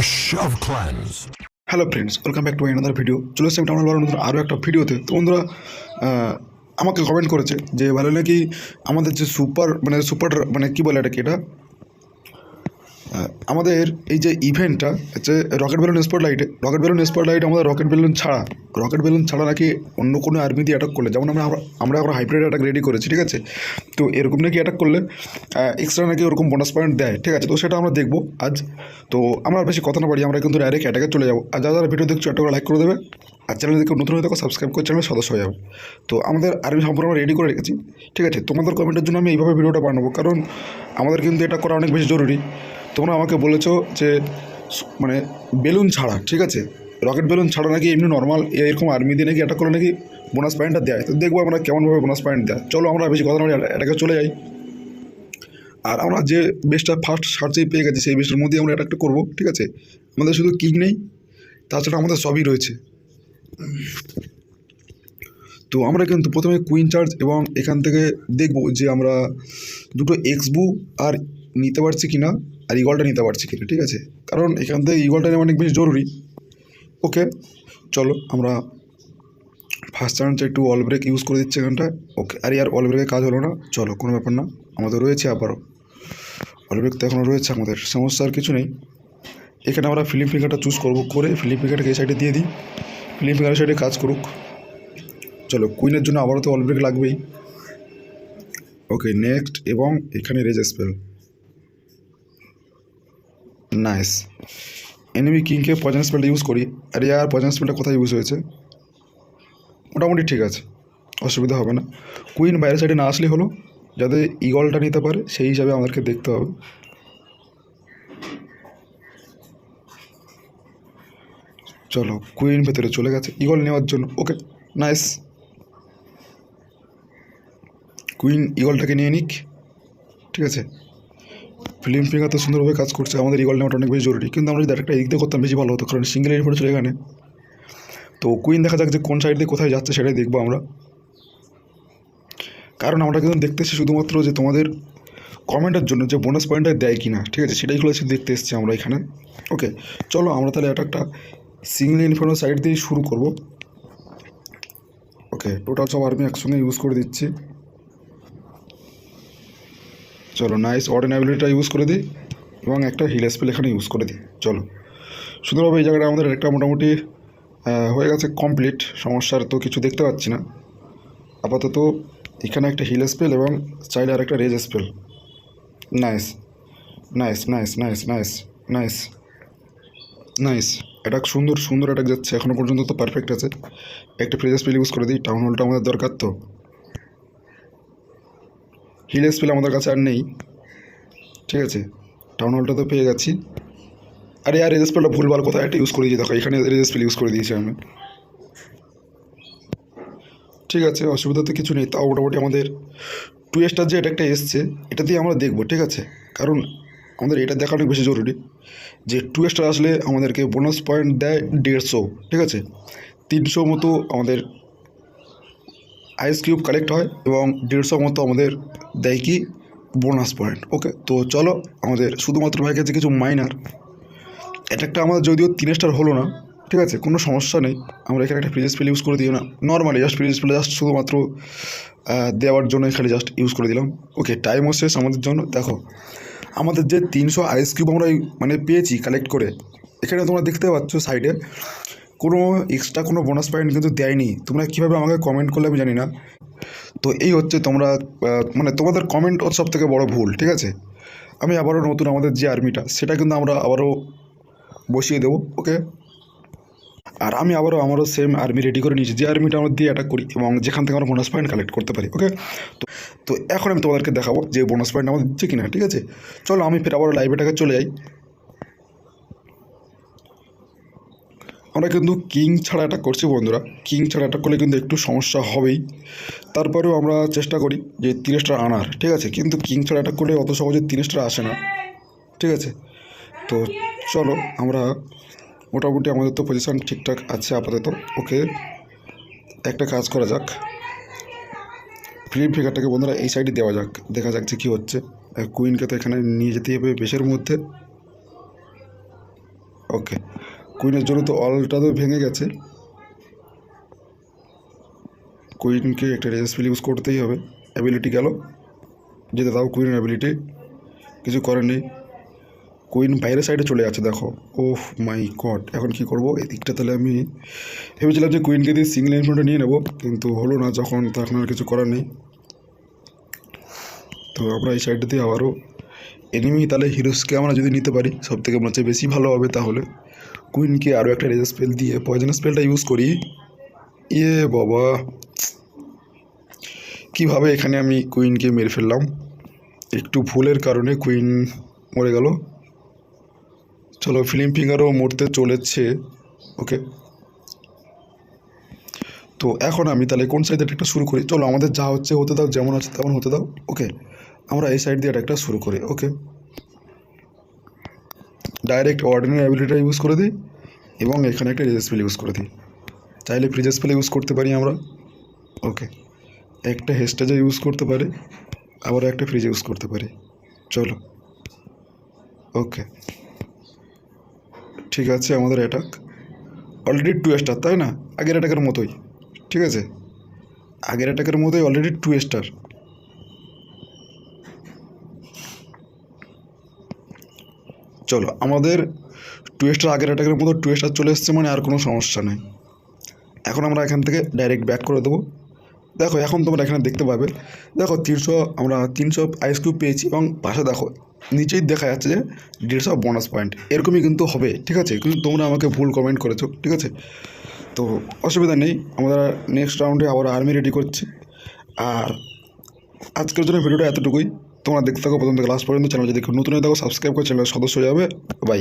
Clash of Clans. Hello friends welcome back to another video চলে এসেছি আমরা বলার নতুন আরও একটা ভিডিওতে তো বন্ধুরা আমাকে কমেন্ট করেছে যে ভালো নাকি আমাদের যে সুপার মানে সুপার মানে কী বলে এটাকে এটা? আমাদের এই যে ইভেন্টটা হচ্ছে রকেট বেলুন স্পট লাইটে রকেট বেলুন স্পট লাইট আমাদের রকেট বেলুন ছাড়া রকেট বেলুন ছাড়া নাকি অন্য কোনো আর্মি দিয়ে অ্যাটাক করলে? যেমন আমরা আমরা এখন হাইব্রিড অ্যাটাক রেডি করেছি, ঠিক আছে? তো এরকম নাকি অ্যাটাক করলে এক্সট্রা নাকি ওরকম বোনাস পয়েন্ট দেয়, ঠিক আছে? তো সেটা আমরা দেখব আজ। তো আমরা আর বেশি কথা না পারি আমরা কিন্তু ডাইরেক্ট অ্যাটাকে চলে যাব। আর যারা যারা ভিডিও দেখছ, একটা লাইক করে দেবে। আর চ্যানেল দেখে নতুন হয়ে থাকো সাবস্ক্রাইব করে চ্যানেলের সদস্য হয়ে যাবে। তো আমাদের আর্মি সম্পূর্ণ আমরা রেডি করে রেখেছি, ঠিক আছে? তোমাদের কমেন্টের জন্য আমি এইভাবে ভিডিওটা বানাবো, কারণ আমাদের কিন্তু এটা করা অনেক বেশি জরুরি। তোমরা আমাকে বলেছ যে মানে বেলুন ছাড়া, ঠিক আছে? রকেট বেলুন ছাড়া নাকি এমনি নর্মাল এরকম আর্মি দিয়ে নাকি এটা করে নাকি বোনাস পয়েন্টটা দেয়? তো দেখব আমরা কেমনভাবে বোনাস পয়েন্ট দেয়। চলো আমরা বেশি কথা এটাকে চলে যাই। আর আমরা যে বেস্টটা ফার্স্ট সার্চেই পেয়ে গেছি, সেই বেস্টের মধ্যেই আমরা একটা করব, ঠিক আছে? আমাদের শুধু কিং নেই, তাছাড়া আমাদের সবই রয়েছে। তো আমরা কিন্তু প্রথমে কুইন চার্জ এবং এখান থেকে দেখব যে আমরা দুটো এক্সবু আর নিতে পারছি কি না আর ইগলটা নিতে পারছি কিনা, ঠিক আছে? কারণ এখান থেকে ইগলটা নেওয়া অনেক বেশি জরুরি। ওকে চলো আমরা ফার্স্ট চান্সে একটু অল ব্রেক ইউজ করে দিচ্ছি এখানটা। ওকে আর ইয়ার অল ব্রেকের কাজ হলো না। চলো, কোনো ব্যাপার না, আমাদের রয়েছে আবারও। অল ব্রেক তো এখনও রয়েছে, আমাদের সমস্যার কিছু নেই। এখানে আমরা ফিলিম ফিঙ্গারটা চুজ করব, করে ফিলিম ফিঙ্গারটাকে এই সাইডে দিয়ে দিই। ফিলিম ফিঙ্গারের সাইডে কাজ করুক। চলো কুইনের জন্য আবারও তো অল ব্রেক লাগবেই। ওকে নেক্সট এবং এখানে রেজ স্পেল নাইস এনিমি কিংকে পয়জন স্পেলটা ইউজ করি। আর ইয়ার পয়জন স্পেলটা কোথায় ইউজ হয়েছে? মোটামুটি ঠিক আছে, অসুবিধা হবে না। কুইন বাইরের সাইডে না আসলে হলো, যাতে ইগলটা নিতে পারে, সেই হিসাবে আমাদেরকে দেখতে হবে। চলো কুইন ভেতরে চলে গেছে ইগল নেওয়ার জন্য। ওকে নাইস কুইন ইগলটাকে নিয়ে নিক, ঠিক আছে। ফিল্ম ফিঙ্গার তো সুন্দরভাবে কাজ করছে, আমাদের ইগল নেওয়াটা অনেক বেশি জরুরি। কিন্তু আমরা যদি একটা এদিক দিয়ে করতাম বেশি ভালো হতো, কারণ সিঙ্গেল এর ছিল এখানে তো কুইন দেখা যাক যে কোন সাইড দিয়ে কোথায় যাচ্ছে সেটাই দেখব আমরা। কারণ আমরা কিন্তু দেখতেছি শুধুমাত্র যে তোমাদের কমেন্টের জন্য যে বোনাস পয়েন্টটা দেয় কি না ঠিক আছে? সেটাই সে দেখতে এসেছি আমরা এখানে। ওকে চলো আমরা তাহলে এটা একটা সিঙ্গেল ইনফর্মের সাইড দিয়ে শুরু করব। ওকে টোটাল সব আর্মি একসঙ্গে ইউজ করে দিচ্ছি। চলো নাইস অর্ডিনাবিলিটিটা ইউজ করে দিই এবং একটা হিল স্পেল এখানে ইউজ করে দিই। চলো। সুন্দরভাবে এই জায়গাটা আমাদের একটা মোটামুটি হয়ে গেছে কমপ্লিট সমস্যার তো কিছু দেখতে পাচ্ছি না। আপাতত এখানে একটা হিল স্পেল এবং চাইলে আর একটা rage spell nice nice nice nice nice nice nice এটা সুন্দর সুন্দর অ্যাটাক যাচ্ছে। এখনও পর্যন্ত তো পারফেক্ট আছে। একটা ফ্রেজ স্পেল ইউজ করে দিই। টাউন হলটা আমাদের দরকার তো। হিল স্পেল আমাদের কাছে আর নেই। ঠিক আছে? টাউন হলটা তো পেয়ে গেছি। আরে আর রেজ স্পেলটা ভুলভাল কোথায়? একটা ইউজ করে দিয়েছি দেখো, এখানে রেজ স্পেল ইউজ করে দিয়েছি আমি। ঠিক আছে, অসুবিধা তো কিছু নেই। তাও মোটামুটি আমাদের টু স্টার যে এটা একটা এসছে, এটা দিয়ে আমরা দেখব, ঠিক আছে? কারণ আমাদের এটা দেখা অনেক বেশি জরুরি যে টু স্টার আসলে আমাদেরকে বোনাস পয়েন্ট দেয় দেড়শো, ঠিক আছে? তিনশো মতো আমাদের আইস কিউব কালেক্ট হয় এবং দেড়শো মতো আমাদের দেয় কি বোনাস পয়েন্ট ওকে তো চলো আমাদের শুধুমাত্র হয়ে গেছে কিছু মাইনার এটা একটা আমাদের যদিও তিন স্টার হলো না, ঠিক আছে? কোনো সমস্যা নেই। আমরা এখানে একটা ফ্রিজ স্পেল ইউজ করে দিই না। Normally just freeze spell just শুধুমাত্র দেওয়ার জন্য এখানে জাস্ট ইউজ করে দিলাম। ওকে টাইমও শেষ আমাদের জন্য। দেখো, আমাদের যে তিনশো আইস কিউব আমরা মানে পেয়েছি কালেক্ট করে, এখানে তোমরা দেখতে পাচ্ছ সাইডে কোনো এক্সট্রা কোনো বোনাস পয়েন্ট কিন্তু দেয়নি। তোমরা কীভাবে আমাকে কমেন্ট করলে আমি জানি না। তো এই হচ্ছে তোমরা মানে তোমাদের কমেন্ট ওর সব থেকে বড় ভুল, ঠিক আছে? আমি আবারও নতুন আমাদের যে আর্মিটা সেটা কিন্তু আমরা আবারও বসিয়ে দেবো ওকে আর আমি আবারও আমারও সেম আর্মি রেডি করে নিয়েছি। যে আর্মিটা আমরা দিয়ে অ্যাটাক করি এবং যেখান থেকে আমরা বোনাস পয়েন্ট কালেক্ট করতে পারি ওকে তো তো এখন আমি তোমাদেরকে দেখাবো যে বোনাস পয়েন্ট আমাদের দিচ্ছে কিনা, ঠিক আছে? চলো আমি ফের আবার লাইব্রেরিটাকে চলে যাই। আমরা কিন্তু কিং ছাড়া অ্যাটাক করছি বন্ধুরা। কিং ছাড়া অ্যাটাক করলে কিন্তু একটু সমস্যা হবেই। তারপরেও আমরা চেষ্টা করি যে তিরিশটা আনার, ঠিক আছে? কিন্তু কিং ছাড়া অ্যাটাক করলে অত সহজে তিরিশটা আসে না, ঠিক আছে? তো চলো, আমরা মোটামুটি আমাদের তো পজিশন ঠিকঠাক আছে আপাতত। ওকে, একটা কাজ করা যাক। ফিল্ম ফিগারটাকে বন্ধুরা এই সাইডে দেওয়া যাক, দেখা যাক যে কী হচ্ছে। কুইনকে তো এখানে নিয়ে যেতে হবে বেশের মধ্যে। ওকে। কুইনের জন্য তো অলটা তো ভেঙে গেছে। কুইনকে একটা রেজেসপিল ইউজ করতেই হবে। অ্যাবিলিটি গেল। যেতে দাও কুইনের অ্যাবিলিটি কিছু করার নেই। কুইন বাইরের সাইডে চলে যাচ্ছে, দেখো। ওফ মাই গড, এখন কি করব? এই দিকটা তাহলে আমি ভেবেছিলাম যে কুইনকে দিয়ে সিঙ্গেল এনফ্রন্টে নিয়ে নেব, কিন্তু হলো না, যখন তখন আর কিছু করার নেই। তো আমরা এই সাইডটাতে আবারও এনিমি তাহলে হিরোসকে আমরা যদি নিতে পারি সব থেকে মনে হচ্ছে বেশি ভালো হবে তাহলে। কুইনকে আরও একটা রেজার স্পেল দিয়ে পয়জন স্পেলটা ইউজ করি। ইয়ে বাবা, কীভাবে এখানে আমি কুইনকে মেরে ফেললাম? একটু ভুলের কারণে কুইন মরে গেল। চলো ফিল্ম ফিঙ্গারও মরতে চলেছে। ওকে। তো এখন আমি তাহলে কোন সাইড দিয়ে একটা শুরু করি? চলো আমাদের যা হচ্ছে হতে দাও, যেমন আছে তেমন হতে দাও। ওকে। আমরা এই সাইড দিয়ে একটা শুরু করি। ওকে। ডাইরেক্ট অর্ডিনারি অ্যাবিলিটিটা ইউজ করে দিই এবং এখানে একটা রেজেস স্পেল ইউজ করে দিই। চাইলে ফ্রিজেস স্পেল ইউজ করতে পারি আমরা। ওকে একটা হেস্টেজে ইউজ করতে পারি, আবার একটা ফ্রিজ ইউজ করতে পারি। চলো। ওকে ঠিক আছে আমাদের অ্যাটাক অলরেডি টু স্টার তাই না? আগের অ্যাটাকের মতোই। ঠিক আছে? আগের অ্যাটাকের মতোই অলরেডি টু স্টার চলো, আমাদের টু স্টার আগের অ্যাটাকের মতো টু স্টার চলে এসছে মানে আর কোনো সমস্যা নেই। এখন আমরা এখান থেকে ডাইরেক্ট ব্যাক করে দেবো। দেখো, এখন তোমরা এখানে দেখতে পাবে, দেখো তিনশো, আমরা তিনশো আইস কিউব পেয়েছি এবং পাশে দেখো, নিচেই দেখা যাচ্ছে যে দেড়শো বোনাস পয়েন্ট এরকমই কিন্তু হবে, ঠিক আছে? কিন্তু তোমরা আমাকে ভুল কমেন্ট করেছ, ঠিক আছে? তো অসুবিধা নেই, আমরা নেক্সট রাউন্ডে আবার আর্মি রেডি করছি। আর আজকের জন্য ভিডিওটা এতটুকুই। তোমরা দেখতে থাকো প্রথম থেকে লাস্ট পর্যন্ত। চ্যানেল যদি নতুন হয়ে থাকো সাবস্ক্রাইব করে চ্যানেলের সদস্য হয়ে যাবে। বাই